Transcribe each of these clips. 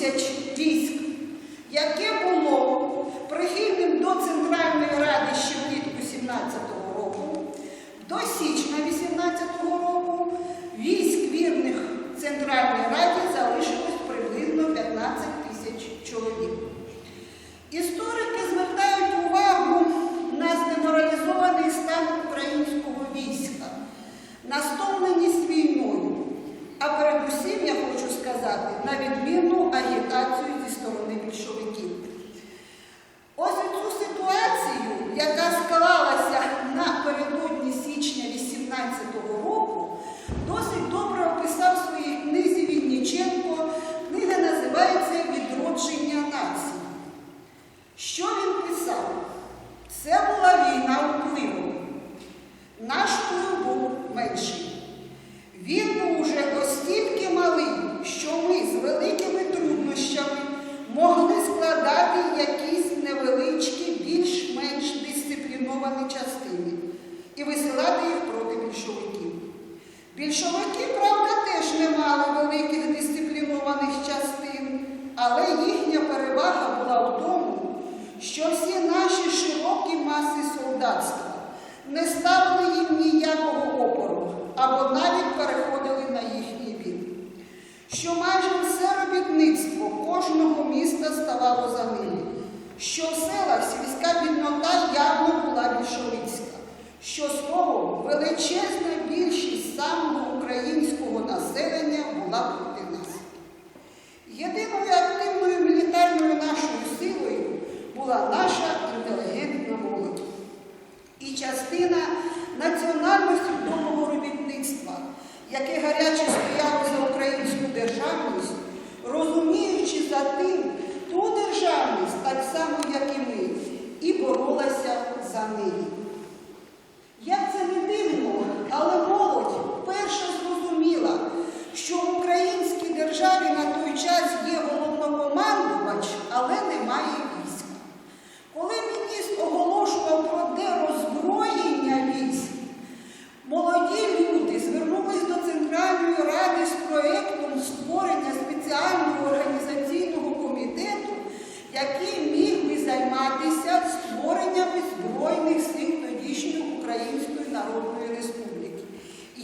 тисяч військ, яке було прихильним до Центральної Ради ще влітку 2017 року, до січня.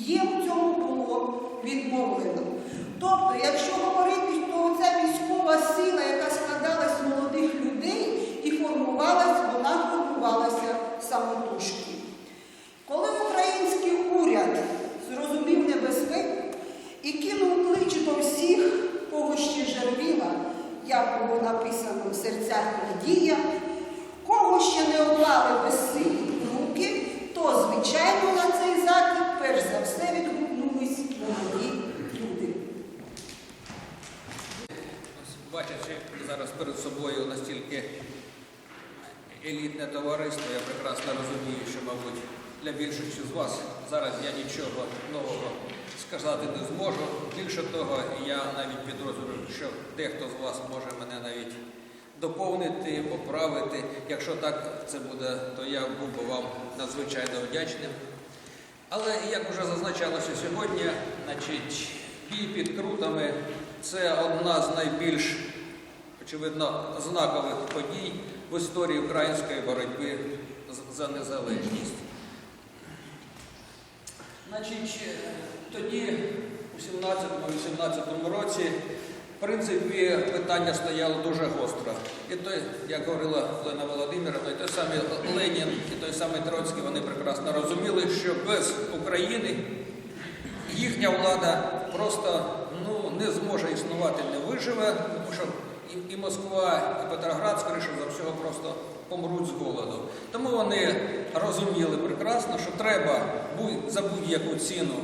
Є в цьому було відмовлено. Тобто, якщо говорити, доповнити, поправити. Якщо так це буде, то я був би вам надзвичайно вдячним. Але, як вже зазначалося сьогодні, значить, бій під крутами це одна з найбільш, очевидно, знакових подій в історії української боротьби за незалежність. Значить, Тоді, у 17-18 році, в принципі, питання стояло дуже гостро. І той, як говорила Олена Володимировна, і той самий Ленін, і той самий Троцький, вони прекрасно розуміли, що без України їхня влада просто ну, не зможе існувати, не виживе, тому що і, і Москва, і Петроград, скоріше за всього, просто помруть з голоду. Тому вони розуміли прекрасно, що треба за будь-яку ціну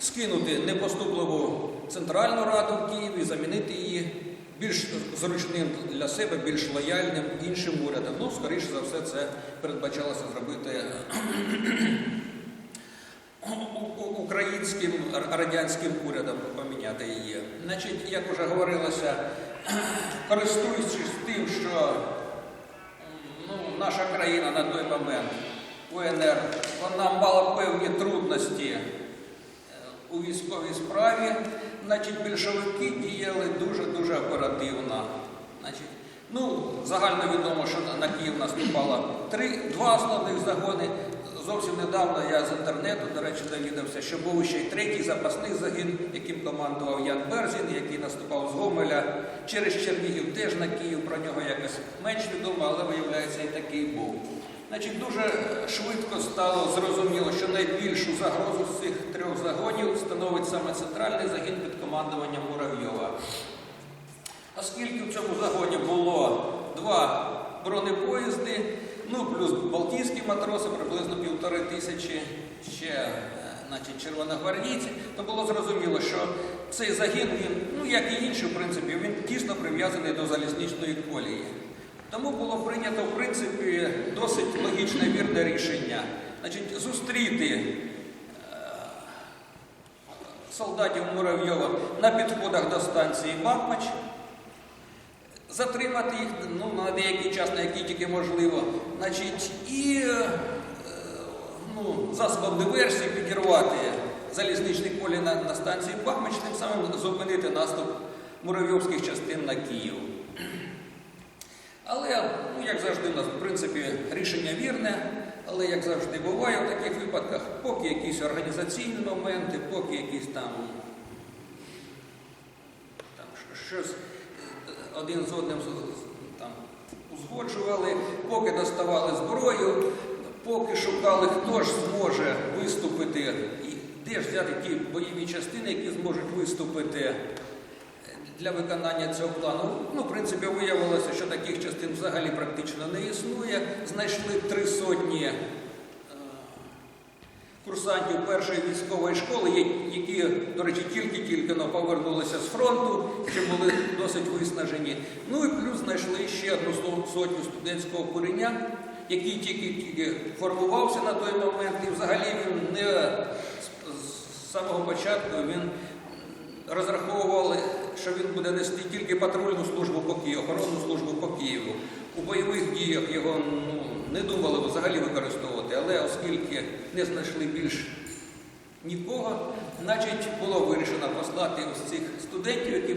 скинути непоступливу Центральну Раду в Києві, замінити її більш зручним для себе, більш лояльним іншим урядом. Ну, скоріше за все, це передбачалося зробити українським радянським урядом поміняти її. Значить, як вже говорилося, користуючись тим, що ну, наша країна на той момент УНР, вона мала певні трудності у військовій справі, значить, більшовики діяли дуже-дуже оперативно. Значить, ну, загально відомо, що на- Київ наступало три, два основних загони. Зовсім недавно я з інтернету, до речі, довідався, що був ще й третій запасний загін, яким командував Ян Берзін, який наступав з Гомеля через Чернігів, теж на Київ. Про нього якось менш відомо, але виявляється, і такий був. Значить, дуже швидко стало зрозуміло, що найбільшу загрозу з цих трьох загонів становить саме центральний загін під командуванням Муравйова. Оскільки в цьому загоні було два бронепоїзди, ну плюс балтійські матроси, приблизно півтори тисячі ще е, значить, червоногвардійці, то було зрозуміло, що цей загін, він, ну як і інші, в принципі, він тісно прив'язаний до залізничної колії. Тому було прийнято, в принципі, досить логічне вірне рішення. Значить, зустріти е, солдатів Муравйова на підходах до станції Бахмач, затримати їх ну, на деякий час, на який тільки можливо, значить, і е, ну, засобом диверсії підірвати залізничні колі на, на станції Бахмач, тим самим зупинити наступ муравйовських частин на Київ. Але, ну, як завжди, у нас, в принципі, рішення вірне, але, як завжди буває в таких випадках, поки якісь організаційні моменти, поки якісь там, там щось е, один з одним там, узгоджували, поки доставали зброю, поки шукали, хто ж зможе виступити, і де ж взяти ті бойові частини, які зможуть виступити для виконання цього плану. Ну, в принципі, виявилося, що таких частин взагалі практично не існує. Знайшли три сотні е, курсантів першої військової школи, які, до речі, тільки-тільки повернулися з фронту, ще були досить виснажені. Ну і плюс знайшли ще одну со- сотню студентського куреня, який тільки-тільки формувався на той момент, і взагалі він не з самого початку він розраховували, що він буде нести тільки патрульну службу по Києву, охоронну службу по Києву. У бойових діях його ну, не думали взагалі використовувати, але оскільки не знайшли більш нікого, значить було вирішено послати ось цих студентів, які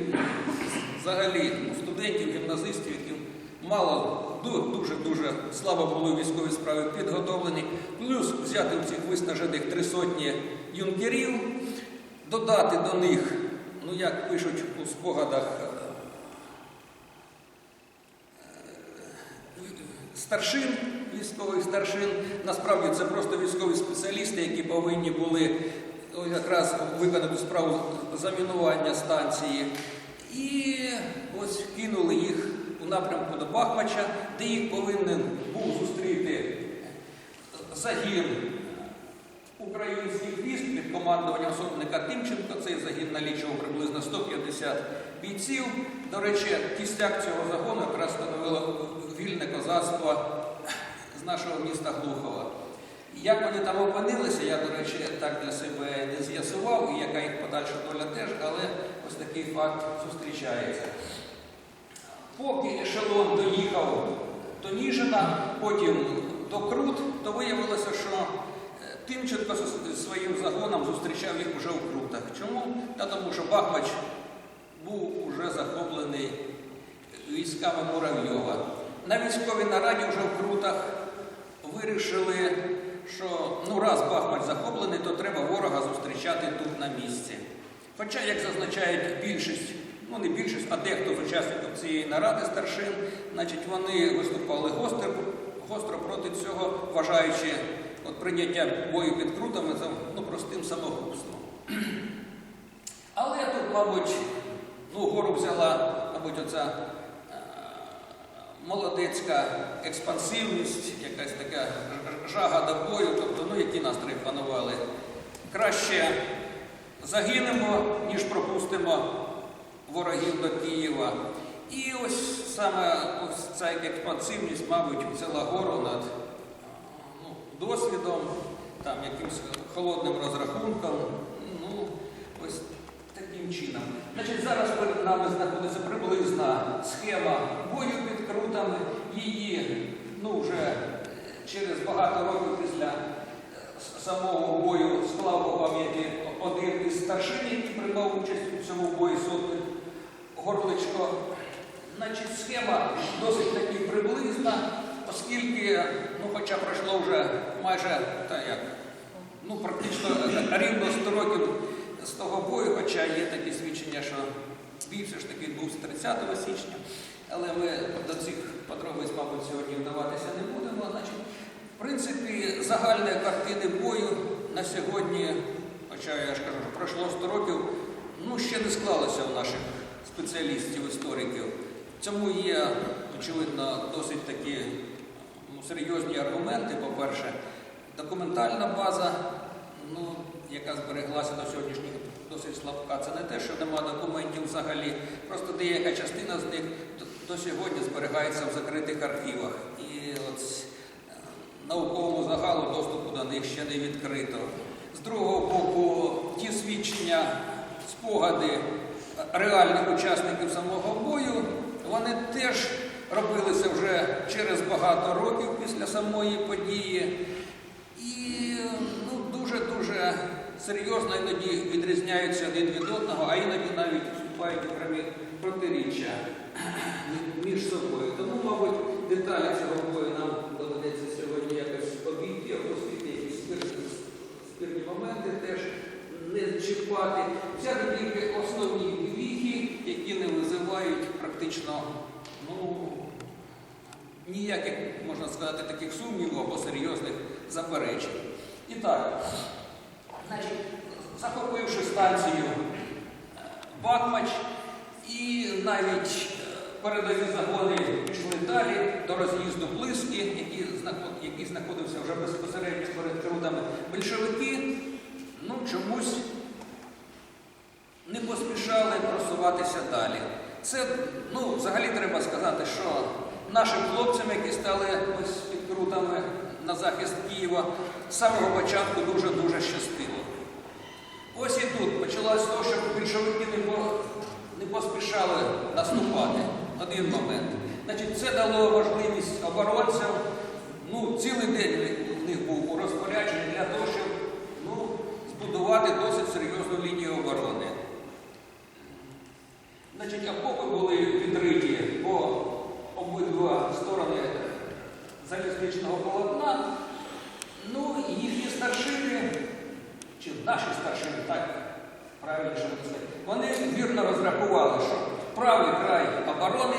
взагалі ну, студентів, гімназистів, які мало дуже-дуже слабо були у військовій справі підготовлені, плюс взяти у цих виснажених три сотні юнкерів, додати до них, ну як пишуть у спогадах е, старшин, військових старшин. Насправді це просто військові спеціалісти, які повинні були якраз виконати справу замінування станції. І ось кинули їх у напрямку до Бахмача, де їх повинен був зустріти загін українських військ під командуванням сотника Тимченко. Цей загін налічував приблизно 150 бійців. До речі, кістяк цього загону якраз становило вільне козацтво з нашого міста Глухова. Як вони там опинилися, я, до речі, так для себе не з'ясував, і яка їх подальша доля теж, але ось такий факт зустрічається. Поки ешелон доїхав до Ніжина, потім до Крут, то виявилося, що Тимченко зі своїм загоном зустрічав їх вже у Крутах. Чому? Та тому що Бахмач був уже захоплений військами Муравйова. На військовій нараді вже в Крутах вирішили, що ну раз Бахмач захоплений, то треба ворога зустрічати тут на місці. Хоча, як зазначають більшість, ну не більшість, а дехто з учасників цієї наради старшин, значить вони виступали гостро, гостро проти цього, вважаючи от прийняття бою під крутами за ну, простим самогубством. Але тут, мабуть, ну, гору взяла, мабуть, оця е, молодецька експансивність, якась така жага до бою, тобто, ну, які настрої панували. Краще загинемо, ніж пропустимо ворогів до Києва. І ось саме ось ця експансивність, мабуть, взяла гору над ну, досвідом, там, якимось холодним розрахунком. Ну, ось таким чином. Значить, зараз перед нами знаходиться приблизна схема бою під крутами. Її ну, вже через багато років після е, самого бою склав у пам'яті один із старшин, який приймав участь у цьому бої сотник Горличко. Значить, схема досить таки приблизна, оскільки, ну, хоча пройшло вже майже та як, ну, практично рівно 100 років з того бою, хоча є такі свідчення, що бій все ж таки відбувся 30 січня, але ми до цих подробиць, мабуть, сьогодні вдаватися не будемо. Значить, в принципі, загальної картини бою на сьогодні, хоча я ж кажу, що пройшло 100 років, ну, ще не склалося у наших спеціалістів, істориків. Цьому є, очевидно, досить такі ну, серйозні аргументи. По-перше, документальна база, ну, яка збереглася до сьогоднішніх досить слабка. Це не те, що нема документів взагалі. Просто деяка частина з них до, до сьогодні зберігається в закритих архівах. І от е, науковому загалу доступу до них ще не відкрито. З другого боку, ті свідчення, спогади реальних учасників самого бою, вони теж робилися вже через багато років після самої події. І ну, дуже-дуже серйозно іноді відрізняються один від одного, а іноді навіть вступають окремі протиріччя між собою. Тому, мабуть, деталі цього бою нам доведеться сьогодні якось обійти, опустити якісь спірні, спірні моменти теж не чіпати. Взяти тільки основні віхи, які не визивають практично ну, ніяких, можна сказати, таких сумнівів або серйозних заперечень. І так, значить, захопивши станцію е, Бахмач і навіть е, передові загони пішли далі до роз'їзду Близькі, який, який знаходився вже безпосередньо перед крутами большевики, ну чомусь не поспішали просуватися далі. Це, ну, взагалі треба сказати, що нашим хлопцям, які стали ось під крутами на захист Києва, з самого початку дуже-дуже щастило. Ось і тут почалося з того, що більшовики не, по, не поспішали наступати. Один момент. Значить, це дало можливість оборонцям, ну, цілий день в них був у розпорядженні для того, щоб ну, збудувати досить серйозну лінію оборони. Значить, окопи були відриті обидва сторони залізничного полотна. Ну, і їхні старшини, чи наші старшини, так правильніше сказати, вони вірно розрахували, що правий край оборони,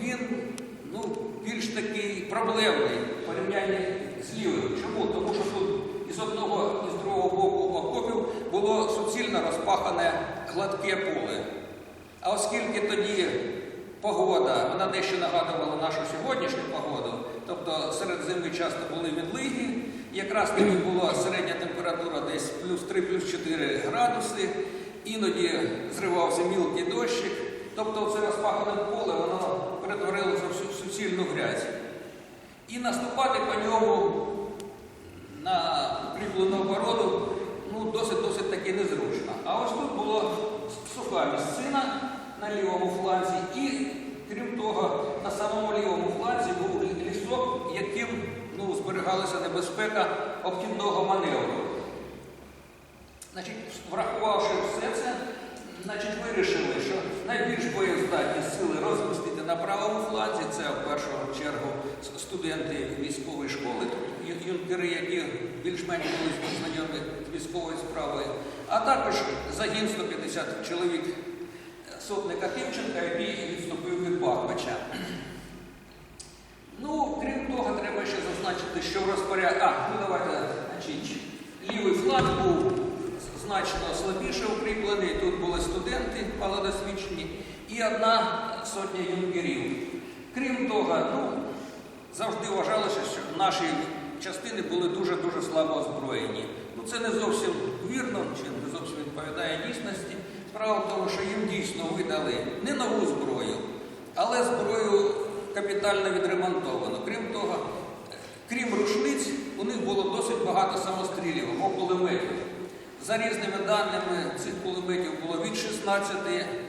він ну, більш такий проблемний в порівнянні з лівим. Чому? Тому що тут із одного і з другого боку окопів було суцільно розпахане гладке поле. А оскільки тоді погода, вона дещо нагадувала нашу сьогоднішню погоду, тобто серед зими часто були відлиги, якраз тоді була середня температура десь плюс 3, плюс 4 градуси, іноді зривався мілкий дощик, тобто це розпахане поле, воно перетворилося в суцільну грязь. І наступати по ньому на укріплену оборону ну, досить-досить таки незручно. А ось тут була суха місцина на лівому фланзі, і крім того, на самому лівому фланзі був лісок, яким ну, зберігалася небезпека обхідного маневру. Значить, врахувавши все це, значить, вирішили, що найбільш боєздатні сили розмістити на правому фланзі, це в першу чергу студенти військової школи, ю- юнкери, які більш-менш були знайомі з військовою справою, а також загін 150 чоловік сотника Тимченка, який відступив від Бахмача. Ну, крім того, треба ще зазначити, що в розпоряд... А, ну давайте, значить, лівий фланг був значно слабіше укріплений. Тут були студенти малодосвідчені і одна сотня юнкерів. Крім того, ну, завжди вважалося, що наші частини були дуже-дуже слабо озброєні. Ну, це не зовсім вірно, чи не зовсім відповідає дійсності. Справа в тому, що їм дійсно видали не нову зброю, але зброю капітально відремонтовано. Крім того, крім рушниць, у них було досить багато самострілів або кулеметів. За різними даними, цих кулеметів було від 16,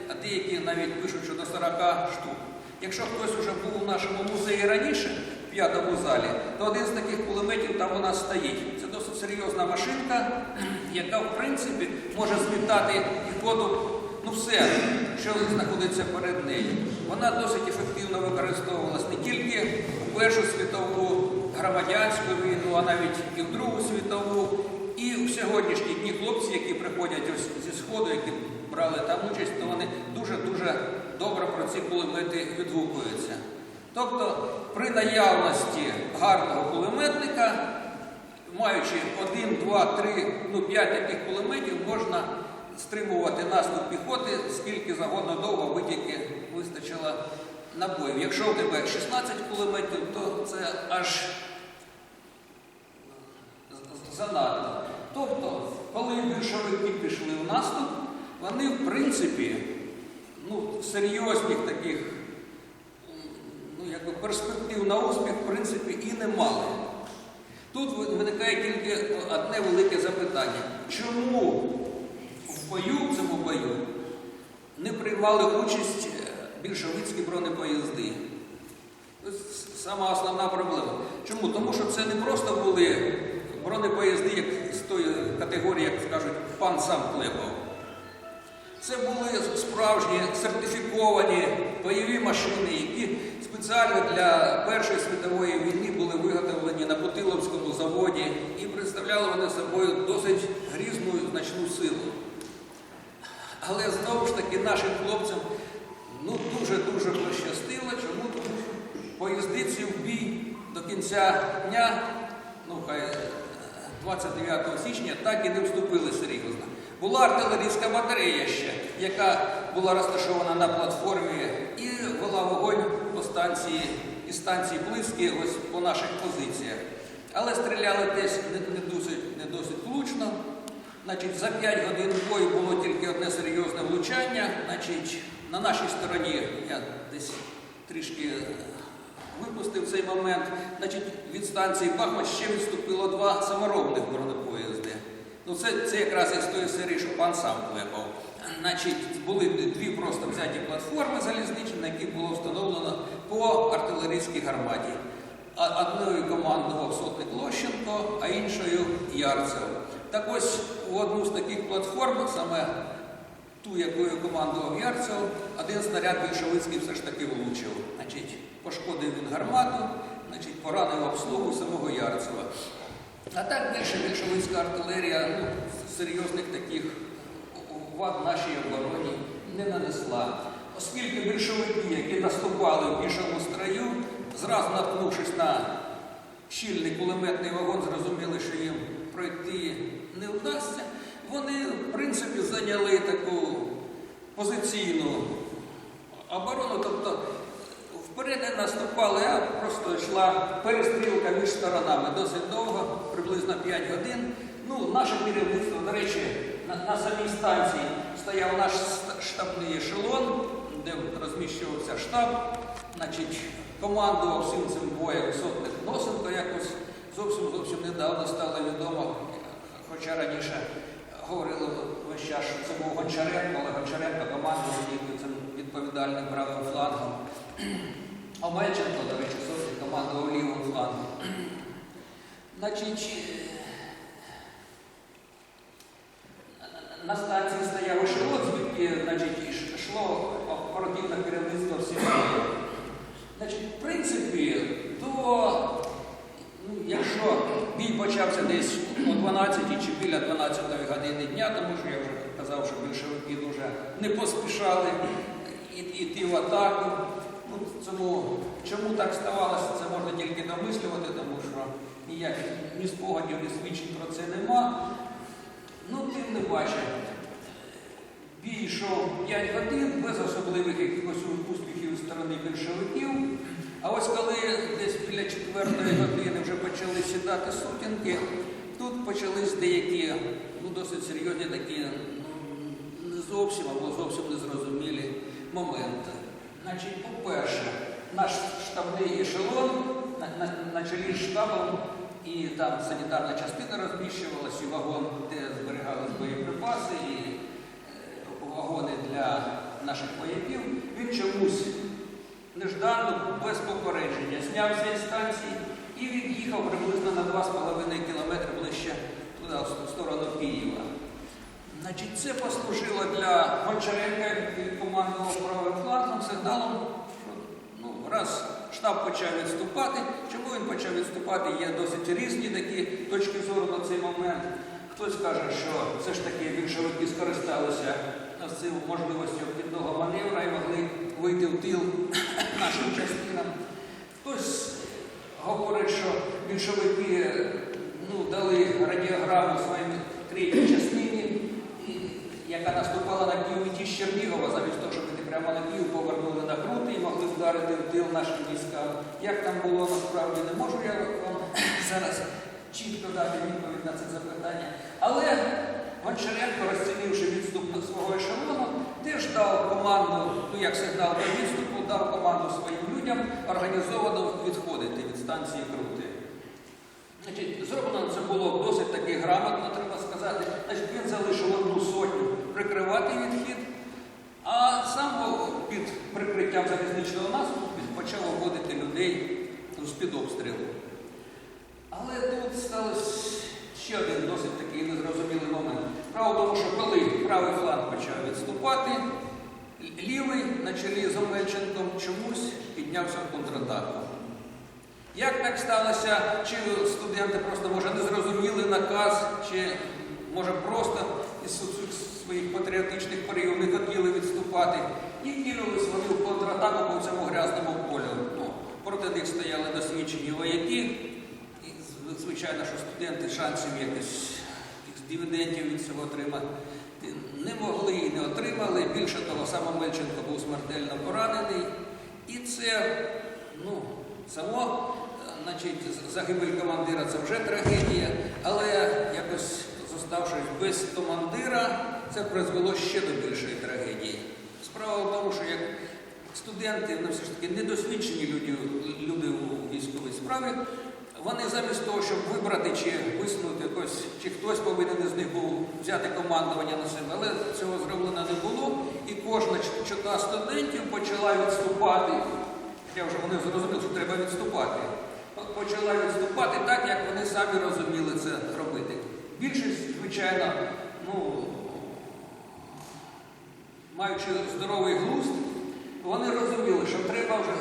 а деякі навіть пишуть, що до 40 штук. Якщо хтось вже був у нашому музеї раніше, в п'ятому залі, то один з таких кулеметів там у нас стоїть. Серйозна машинка, яка в принципі може змітати піхоту ну все, що знаходиться перед нею. Вона досить ефективно використовувалась не тільки у Першу світову громадянську війну, а навіть і в Другу світову. І в сьогоднішні дні хлопці, які приходять ось зі Сходу, які брали там участь, то вони дуже-дуже добре про ці кулемети відгукуються. Тобто, при наявності гарного кулеметника, маючи один, два, три, ну п'ять таких кулеметів, можна стримувати наступ піхоти, скільки завгодно довго аби тільки вистачило набоїв. Якщо в тебе 16 кулеметів, то це аж занадто. Тобто, коли більшовики пішли в наступ, вони в принципі ну, серйозних таких ну, якби перспектив на успіх в принципі і не мали. Тут виникає тільки одне велике запитання. Чому в бою, в цьому бою, не приймали участь е, більшовицькі бронепоїзди? Ось Сама основна проблема. Чому? Тому що це не просто були бронепоїзди, як з тої категорії, як скажуть, пан сам клепав. Це були справжні сертифіковані бойові машини, які спеціально для Першої світової війни були виготовлені на Путиловському заводі і представляли вони собою досить грізну значну силу. Але знову ж таки нашим хлопцям ну, дуже-дуже пощастило. Чому? Тому що поїзди ці в бій до кінця дня, ну хай е, 29 січня, так і не вступили серйозно. Була артилерійська батарея ще, яка була розташована на платформі і вела вогонь станції і станції близькі ось по наших позиціях. Але стріляли десь не, досить, не досить влучно. Значить, за 5 годин бою було тільки одне серйозне влучання. Значить, на нашій стороні я десь трішки е, випустив цей момент. Значить, від станції Бахмач ще відступило два саморобних бронепоїзди. Ну, це, це якраз із тої серії, що пан сам клепав. Значить, були дві просто взяті платформи залізничні, на яких було встановлено по артилерійській гарматі. Одною командував сотник Лощенко, а іншою Ярцев. Так ось у одну з таких платформ, саме ту, якою командував Ярцев, один снаряд більшовицький все ж таки влучив. Значить, пошкодив він гармату, значить, поранив обслугу самого Ярцева. А так більше більшовицька артилерія ну, серйозних таких вад нашій обороні не нанесла. Оскільки більшовики, які наступали в пішому строю, зразу наткнувшись на щільний кулеметний вагон, зрозуміли, що їм пройти не вдасться, вони, в принципі, зайняли таку позиційну оборону, тобто вперед не наступали, а просто йшла перестрілка між сторонами досить довго, приблизно 5 годин. Ну, наше керівництво, до речі, на, на самій станції стояв наш штабний ешелон, де розміщувався штаб. Значить, командував всім цим боєм сотник Носенко якось зовсім зовсім недавно стало відомо, хоча раніше говорили весь час, що це був Гончаренко, але Гончаренко командував цим відповідальним правим флангом. А Мельченко, до речі, сотник командував лівим флангом. Значить, на станції стояв ешелон, звідки значить, йшло оперативне керівництво всіх. Значить, в принципі, до, ну, якщо бій почався десь о 12 чи біля 12 години дня, тому що я вже казав, що більшовики дуже не поспішали йти в атаку. Ну, цьому, чому так ставалося, це можна тільки домислювати, тому що ніяких ні спогадів, ні свідчень про це нема. Ну, тим не паче, бій йшов 5 годин без особливих якихось успіхів зі сторони більшовиків. А ось коли десь біля четвертої години вже почали сідати сутінки, тут почались деякі ну, досить серйозні такі не зовсім або зовсім незрозумілі моменти. Значить, по-перше, наш штабний ешелон на, на, на чолі з штабом і там санітарна частина розміщувалась, і вагон, де зберігались боєприпаси, і е, вагони для наших вояків, він чомусь неждано, без попередження, знявся із станції і від'їхав приблизно на 2,5 кілометри ближче туди, в сторону Києва. Значить, це послужило для Гончаренка, який командував правим флангом, сигналом, що ну, раз штаб почав відступати. Чому він почав відступати? Є досить різні такі точки зору на цей момент. Хтось каже, що все ж таки більшовики скористалися з цим можливістю обхідного маневра і могли вийти в тил нашим частинам. Хтось говорить, що більшовики ну, дали радіограму своїй третій частині, яка наступала на Київ і Чернігова, замість того, щоб іти прямо на Київ, повернули на Крути і могли вдарити в тил нашим військам. Як там було насправді, не можу я вам зараз чітко дати відповідь на це запитання. Але Гончаренко, розцінивши відступ до свого ешелону, теж дав команду, ну як сигнал до відступу, дав команду своїм людям організовано відходити від станції Крути. Значить, зроблено це було досить таки грамотно, треба сказати. Значить, він залишив одну сотню прикривати відхід, а сам під прикриттям залізничного наступу почав вводити людей з-під обстрілу. Але тут сталося ще один досить такий незрозумілий момент. Справа в тому, що коли правий фланг почав відступати, лівий на чолі з Омельченком чомусь піднявся в контратаку. Як так сталося? Чи студенти просто може не зрозуміли наказ, чи може просто із своїх патріотичних порів не хотіли відступати і кинулись вони в контратаку по цьому грязному полю. Ну, проти них стояли досвідчені вояки, і з- звичайно, що студенти шансів якось якихось дивідендів від цього отримати не могли і не отримали. Більше того, сам Омельченко був смертельно поранений. І це, ну, само, значить, загибель командира це вже трагедія, але якось зоставшись без командира, це призвело ще до більшої трагедії. Справа в тому, що як студенти, вони все ж таки недосвідчені люди, люди у військовій справі, вони замість того, щоб вибрати чи висунути якось, чи хтось повинен із них був взяти командування на себе, але цього зроблено не було, і кожна чота студентів почала відступати. Я вже вони зрозуміли, що треба відступати. Почала відступати так, як вони самі розуміли це робити. Більшість, звичайно, ну, маючи здоровий глузд, вони розуміли, що треба вже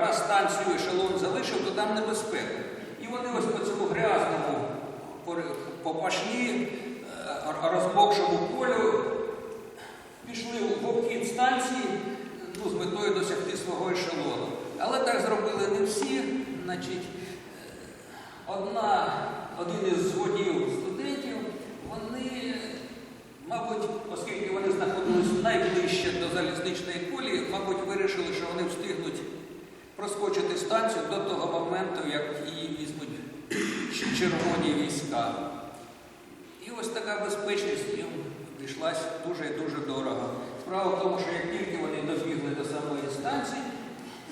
раз станцію ешелон залишив, то там небезпека. Вони ось по цьому грязному, по, по пашні, е, розмокшому полю пішли в обхід станції ну, з метою досягти свого ешелону. Але так зробили не всі. Значить, е, одна, один із водіїв студентів, вони, мабуть, оскільки вони знаходились найближче до залізничної колії, мабуть, вирішили, що вони встигнуть проскочити станцію до того моменту, як її візьмуть червоні війська. І ось така безпечність їм обійшлась дуже і дуже дорого. Справа в тому, що як тільки вони добігли до самої станції,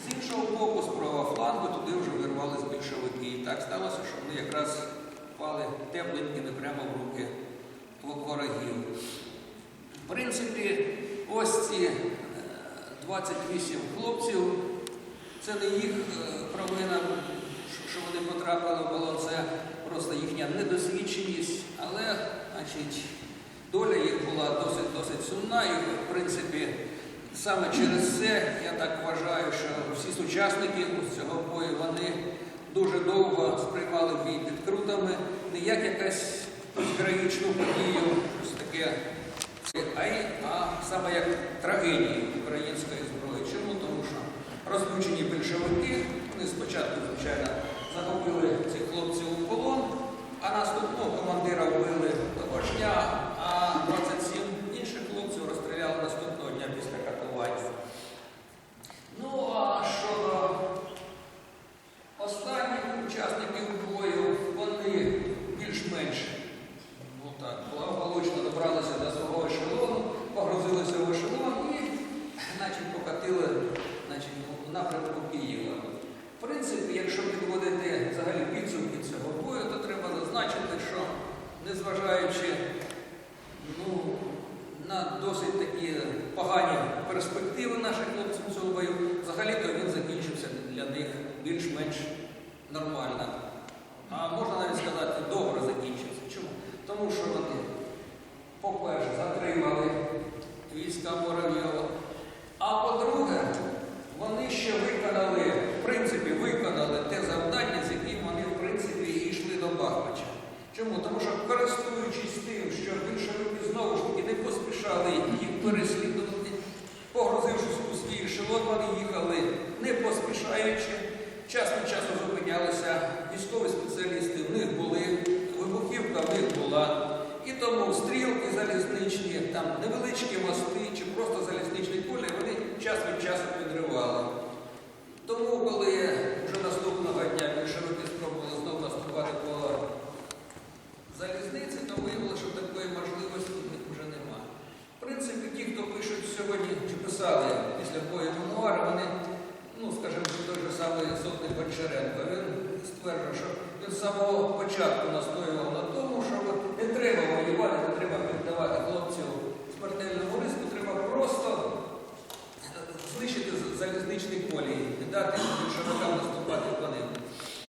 з іншого боку, з правого флангу, туди вже вирвались більшовики. І так сталося, що вони якраз впали тепленькими прямо в руки ворогів. В принципі, ось ці е, 28 хлопців, це не їх е, провина, що- вони потрапили полон, це просто їхня недосвідченість, але значить, доля їх була досить досить сумна, і в принципі Саме через це я так вважаю, що всі сучасники цього бою вони дуже довго сприймали бій під крутами, не як якась героїчну подію, щось таке, а, й, а саме як трагедію української зброї. Чому? Тому що розлючені більшовики, вони спочатку, звичайно, захопили цих хлопців у полон, а наступного командира вбили того ж дня, а 27 інших хлопців розстріляли наступного дня після катування. Ну, а щодо останніх учасників бою, вони більш-менш ну так, благополучно добралися до свого ешелону, погрузилися в ешелон і значить, покатили значить, у напрямку Києва. В принципі, якщо підводити взагалі підсумки цього бою, то треба зазначити, що незважаючи ну, на досить такі погані перспективи наших хлопців в цьому бою, взагалі-то він закінчився для них більш-менш нормально. А можна навіть сказати, добре закінчився. Чому? Тому що вони, по-перше, затримали війська Воробйова, а по-друге, вони ще виконали, в принципі, виконали те завдання, з яким вони, в принципі, і йшли до Бахмача. Чому? Тому що користуючись тим, що більшовики знову ж таки не поспішали їх переслідувати, погрузившись у свій ешелон, вони їхали не поспішаючи, час від часу зупинялися, військові спеціалісти в них були, вибухівка в них була. І тому стрілки залізничні, там невеличкі мости чи просто залізничні колії, вони час від часу